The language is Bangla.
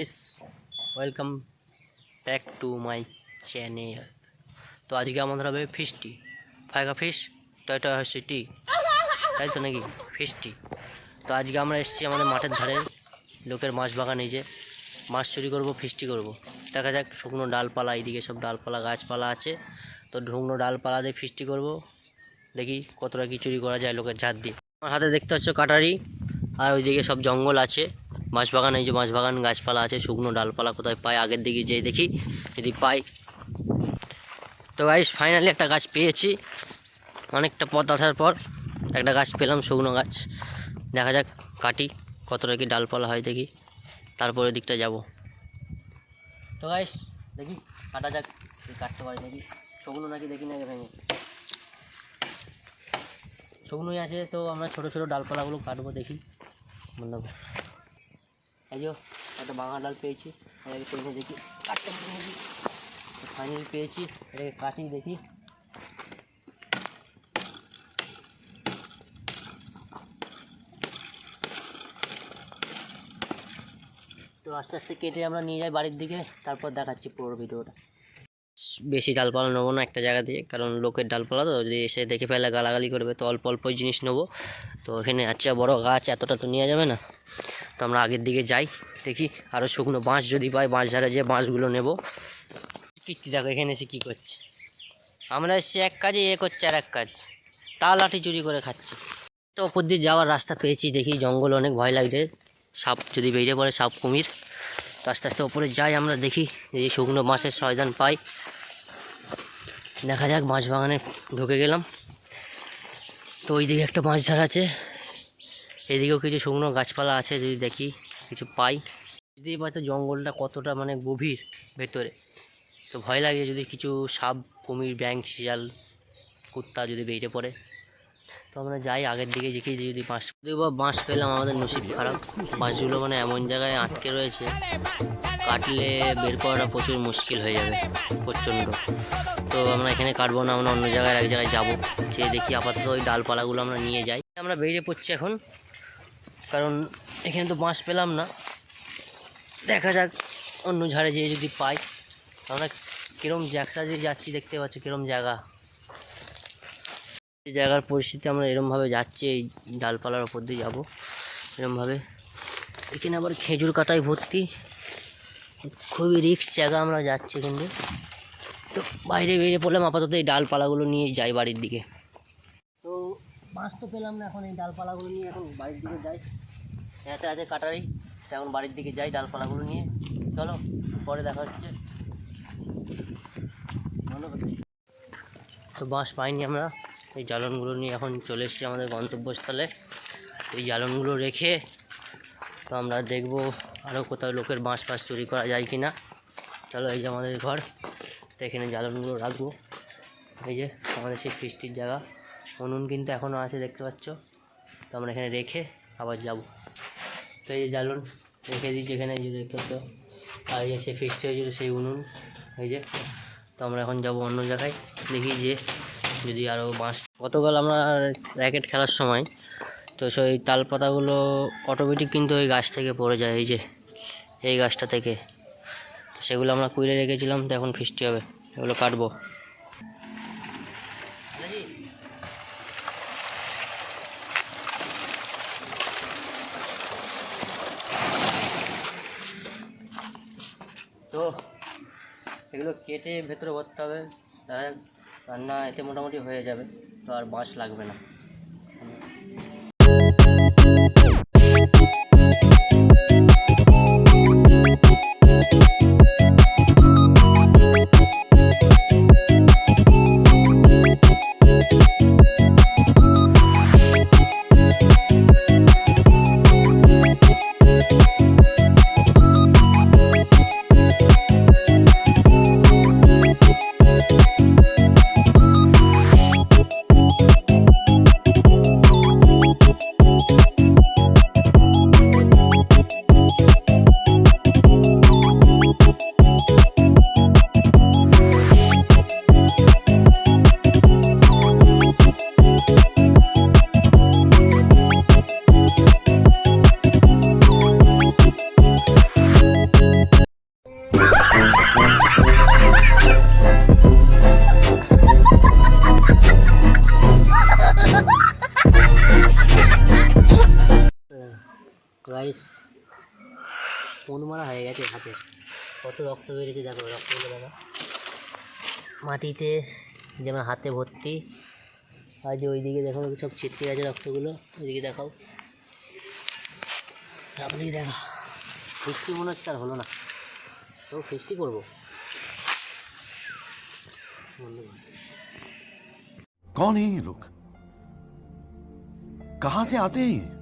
guys welcome back to my channel. তো আজকে আমাদের হবে ফিস্টি ফায়গা ফিশ তো এটা হচ্ছে টি তাই তো নাকি? ফিস্টি তো আজকে আমরা এসেছি আমাদের মাঠের ধারে, লোকের মাছ বাগান যে। মাছ চুরি করব ফিস্টি করব। দেখা যাক, শুকনো ডালপালা, এইদিকে সব ডালপালা, গাছপালা আছে। তো শুকনো ডালপালা দিয়ে ফিস্টি করব। দেখি কতটা কি চুরি করা যায় লোকের ঝাড় দিয়ে। আমার হাতে দেখতে পাচ্ছ কাটারি, আর ওইদিকে সব জঙ্গল আছে। বাঁশবাগান এই যে মাছ বাগান, গাছপালা আছে, শুকনো ডালপালা কোথায় পাই? আগের দিকে যেয়ে দেখি। যদি পাই তো গাইস ফাইনালি একটা গাছ পেয়েছি। অনেকটা পথ আসার পর একটা গাছ পেলাম, শুকনো গাছ। দেখা যাক, কাটি, কতটা কি ডালপালা হয় দেখি। তারপরে দিকটা যাব। তো গাইস দেখি, কাটা যাক কাটতে পারি নাকি শুকনো নাকি দেখি না ভেঙে। শুকনোই আছে, তো আমরা ছোটো ছোটো ডালপালাগুলো কাটবো দেখি। বললাম, এই যে, একটা বাঙা ডাল পেয়েছি। দেখি। কাটতে ফাইনালি পেয়েছি। এটাকে কাটি দেখি? তো আস্তে আস্তে কেটে আমরা নিয়ে যাই বাড়ির দিকে, তারপর দেখাচ্ছি পুরো ভিডিওটা। বেশি ডালপালা নেব না একটা জায়গা দিয়ে, কারণ লোকের ডালপালা তো, যদি এসে দেখে ফেলে গালাগালি করবে, তো অল্প অল্প জিনিস নেব। তো এখানে আচ্ছা বড় গাছ, এতটা তো নেওয়া যাবে না। তো আমরা আগের দিকে যাই, দেখি আরও শুকনো বাঁশ যদি পাই, বাঁশ ঝাড়ে যে বাঁশগুলো নেব। কীর্তি দেখো, এখানে এসে কী করছে? আমরা এসছি এক কাজে এ করছে আর এক কাজ। তা লাঠি চুরি করে খাচ্ছি। তো ওপর দিয়ে যাওয়ার রাস্তা পেয়েছি দেখি, জঙ্গল অনেক ভয় লাগছে। সাপ যদি বেরিয়ে পড়ে, সাপ কুমির। তো আস্তে আস্তে ওপরে যাই আমরা দেখি, এই শুকনো মাছের সয়দান পাই। দেখা যাক, মাছ বাগানে ঢুকে গেলাম। তো ওই দিকে একটা মাছ ঝাড় আছে। এদিকেও কিছু শুকনো গাছপালা আছে, যদি দেখি, কিছু পাই। বুঝতেই পারছ জঙ্গলটা কতটা মানে গভীর ভেতরে। তো ভয় লাগে যদি কিছু সাপ, কুমির ব্যাং শিয়াল, কুত্তা যদি বেরিয়ে পড়ে। তো আমরা যাই আগের দিকে, দেখি যে যদি বাঁশ বা বাঁশ পেলাম আমাদের নসিব খারাপ। বাঁশগুলো মানে এমন জায়গায় আটকে রয়েছে, কাটলে বের করাটা প্রচুর মুশকিল হয়ে যাবে, প্রচণ্ড। তো আমরা এখানে কাটবো না, আমরা অন্য জায়গায় এক জায়গায় যাব, যেয়ে দেখি আপাতত ওই ডালপালাগুলো আমরা নিয়ে যাই। আমরা বেরিয়ে পড়ছি এখন, কারণ এখানে তো বাঁশ পেলাম না। দেখা যাক, অন্য ঝাড়ে যেয়ে যদি পাই। আমরা কীরম জায়গা যে যাচ্ছি দেখতে পাচ্ছ, কীরম জায়গা। এই জায়গার পরিস্থিতি আমরা এরমভাবে যাচ্ছি, এই ডালপালার ওপর দিয়ে যাব এরমভাবে। এখানে আবার খেজুর কাটায় ভর্তি। খুবই রিক্স জায়গা আমরা যাচ্ছি কিন্তু তো বাইরে বেরিয়ে পড়লাম, আপাতত এই ডালপালাগুলো নিয়ে যাই বাড়ির দিকে। তো মাছ তো পেলাম না এখন, এই ডালপালাগুলো নিয়ে এখন বাড়ির দিকে যাই। হাতে আছে কাটারি, এখন বাড়ির দিকে যাই ডালপালাগুলো নিয়ে। চলো, পরে দেখা হচ্ছে। তো বাঁশ পাইনি আমরা। এই জ্বালনগুলো নিয়ে এখন চলে এসেছি আমাদের গন্তব্যস্থলে। এই জ্বালনগুলো রেখে তো আমরা দেখব আরও কোথাও লোকের বাঁশ ফাঁস চুরি করা যায় কি না চলো এই যে আমাদের ঘর, তো এখানে জ্বালনগুলো রাখব। এই যে আমাদের সেই ফিস্টির জায়গা। উনুন কিন্তু এখনও আছে, দেখতে পাচ্ছ। তো আমরা এখানে রেখে আবার যাব। তো এই যে জ্বালন রেখে দিয়েছি এখানে দেখতে পাচ্ছ। আর এই যে সেই ফিস্টি হয়েছিল সেই উনুন, এই যে। তো আমরা এখন যাব অন্য জায়গায়, দেখি যে যদি আরও বাঁশ। গতকাল আমরা র্যাকেট খেলার সময়, তো সেই তাল পাতাগুলো অটোমেটিক কিন্তু ওই গাছ থেকে পড়ে যায়, এই যে, এই গাছটা থেকে। সেগুলো আমরা কুইলে রেখেছিলাম, তো এখন ফিস্টি হবে, এগুলো কাটবো। তো এগুলো কেটে ভেতরে ভরতে হবে। রান্না এতে মোটামুটি হয়ে যাবে, তো আর বাঁশ লাগবে না। ফোন মারা হয়ে গেছে হাতে কত রক্ত বেরিয়েছে দেখো রক্তগুলো দেখো মাটিতে যেমন হাতে ভর্তি আর যে ওইদিকে দেখো সব ছিটকে গেছে রক্তগুলো ওইদিকে দেখাও তারপরে দেখা ফিস্টি মনে হচ্ছে আর হলো না তো ফিস্টি করবো বন্ধুগণ कौन है ये लोग कहां से आते हैं ये?